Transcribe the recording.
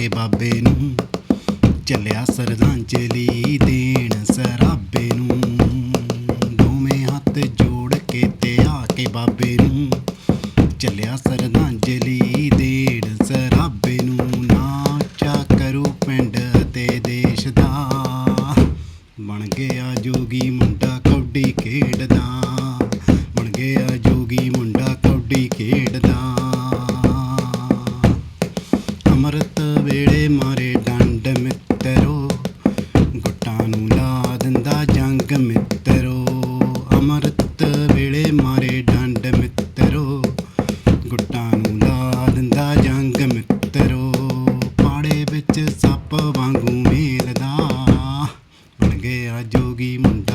ਕੇ ਬਾਬੇ ਨੂੰ। ਚੱਲਿਆ ਸਰਦਾਂਜਲੀ ਦੇਣ ਸਰਾਬੇ ਨੂੰ। ਦੋਵੇਂ ਹੱਥ ਜੋੜ ਕੇ ਤੇ ਆ ਕੇ ਬਾਬੇ ਨੂੰ। ਚੱਲਿਆ ਸਰਦਾਂਜਲੀ ਦੇਣ ਸਰਾਬੇ ਨੂੰ। ਨਾਚਾ ਕਰੂ ਪਿੰਡ ਤੇ ਦੇਸ਼ ਦਾ। ਬਣ ਗਿਆ ਜੋਗੀ ਮੁੰਡਾ ਕੌਡੀ ਖੇਡਦਾ। ਬਣ ਗਿਆ ਜੋਗੀ ਮੁੰਡਾ ਕੌਡੀ ਖੇਡਦਾ। ਅਮਰਤ ਮਿੱਤਰੋ, ਅਮਰਤ ਵੇਲੇ ਮਾਰੇ ਡੰਡ ਮਿੱਤਰੋ। ਗੁੱਟਾਂ ਨੂੰ ਦਿੰਦਾ ਜੰਗ ਮਿੱਤਰੋ। ਪਾੜੇ ਵਿੱਚ ਸੱਪ ਵਾਂਗੂ ਮੇਲਦਾ। ਜੋਗੀ ਮੁੰਡਾ